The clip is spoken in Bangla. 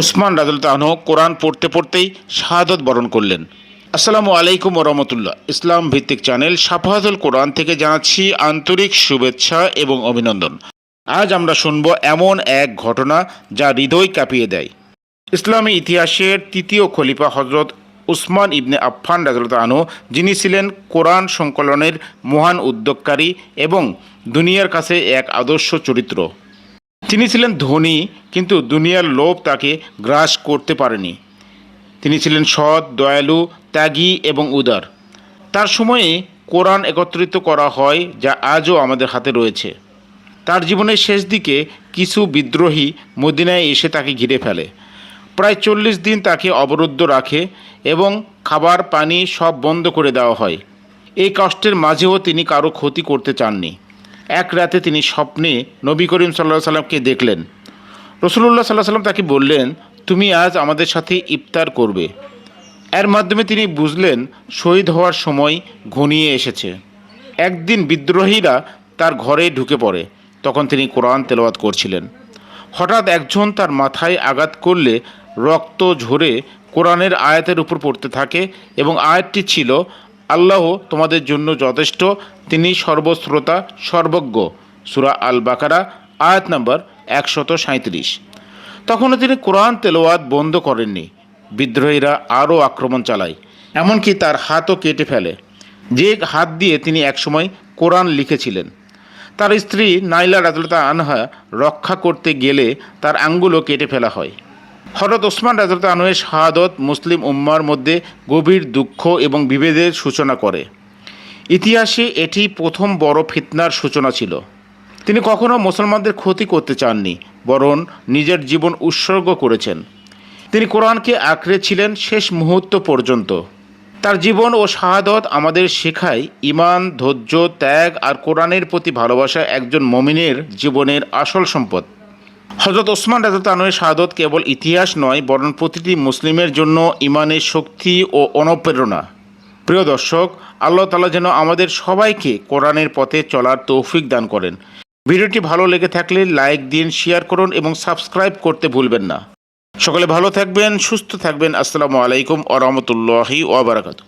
উসমান রাজুল তাহন কোরআন পড়তে পড়তেই শাহাদত বরণ করলেন। আসসালামু আলাইকুম রহমতুল্লাহ। ইসলাম ভিত্তিক চ্যানেল সাফাহাতুল কোরআন থেকে জানাচ্ছি আন্তরিক শুভেচ্ছা এবং অভিনন্দন। আজ আমরা শুনব এমন এক ঘটনা যা হৃদয় কাঁপিয়ে দেয়। ইসলামী ইতিহাসের তৃতীয় খলিফা হজরত উসমান ইবনে আফফান রাজলত আনু যিনি ছিলেন কোরআন সংকলনের মহান উদ্যোগকারী এবং দুনিয়ার কাছে এক আদর্শ চরিত্র। তিনি ছিলেন ধনী, কিন্তু দুনিয়ার লোভ তাকে গ্রাস করতে পারেনি। তিনি ছিলেন সৎ, দয়ালু, ত্যাগী এবং উদার। তার সময়ে কোরআন একত্রিত করা হয়, যা আজও আমাদের হাতে রয়েছে। তার জীবনের শেষ দিকে কিছু বিদ্রোহী মদিনায় এসে তাকে ঘিরে ফেলে। প্রায় চল্লিশ দিন তাকে অবরুদ্ধ রাখে এবং খাবার, পানি সব বন্ধ করে দেওয়া হয়। এই কষ্টের মাঝেও তিনি কারও ক্ষতি করতে চাননি। এক রাতে তিনি স্বপ্নে নবী করিম সাল্লাহ সাল্লামকে দেখলেন। রসুল্লাহ সাল্লাহ সাল্লাম তাকে বললেন, তুমি আজ আমাদের সাথে ইফতার করবে। এর মাধ্যমে তিনি বুঝলেন, শহীদ হওয়ার সময় ঘনিয়ে এসেছে। একদিন বিদ্রোহীরা তার ঘরে ঢুকে পড়ে, তখন তিনি কোরআন তেলাওয়াত করছিলেন। হঠাৎ একজন তার মাথায় আঘাত করলে রক্ত ঝরে কোরআনের আয়াতের উপর পড়তে থাকে এবং আয়াতটি ছিল আল্লাহ তোমাদের জন্য যথেষ্ট, তিনি সর্বশ্রোতা, সর্বজ্ঞ। সুরা আল বাকারা আয়াত নম্বর একশত সাঁত্রিশ তখনও তিনি কোরআন তেলোয়াত বন্ধ করেননি। বিদ্রোহীরা আরও আক্রমণ চালায়, এমনকি তার হাতও কেটে ফেলে। যে হাত দিয়ে তিনি একসময় কোরআন লিখেছিলেন, তার স্ত্রী নাইলা রাজলতা আনহা রক্ষা করতে গেলে তার আঙ্গুলও কেটে ফেলা হয়। হরত ওসমান রাজলতা আনহের শাহাদত মুসলিম উম্মার মধ্যে গভীর দুঃখ এবং বিভেদের সূচনা করে। ইতিহাসে এটি প্রথম বড় ফিতনার সূচনা ছিল। তিনি কখনো মুসলমানদের ক্ষতি করতে চাননি, বরং নিজের জীবন উৎসর্গ করেছেন। তিনি কোরআনকে আঁকড়ে ছিলেন শেষ মুহূর্ত পর্যন্ত। তার জীবন ও শাহাদত আমাদের শেখায় ইমান ধৈর্য, ত্যাগ আর কোরআনের প্রতি ভালোবাসা একজন মমিনের জীবনের আসল সম্পদ। হজরত ওসমান রাজতানের শাহাদত কেবল ইতিহাস নয়, বরং প্রতিটি মুসলিমের জন্য ইমানের শক্তি ও অনুপ্রেরণা। প্রিয় দর্শক, আল্লাহ তালা যেন আমাদের সবাইকে কোরআনের পথে চলার তৌফিক দান করেন। ভিডিওটি ভালো লেগে থাকলে লাইক দিন, শেয়ার করুন এবং সাবস্ক্রাইব করতে ভুলবেন না। সকলে ভালো থাকবেন, সুস্থ থাকবেন। আসসালামু আলাইকুম আ রহমতুল্লাহি ওবরাকাতু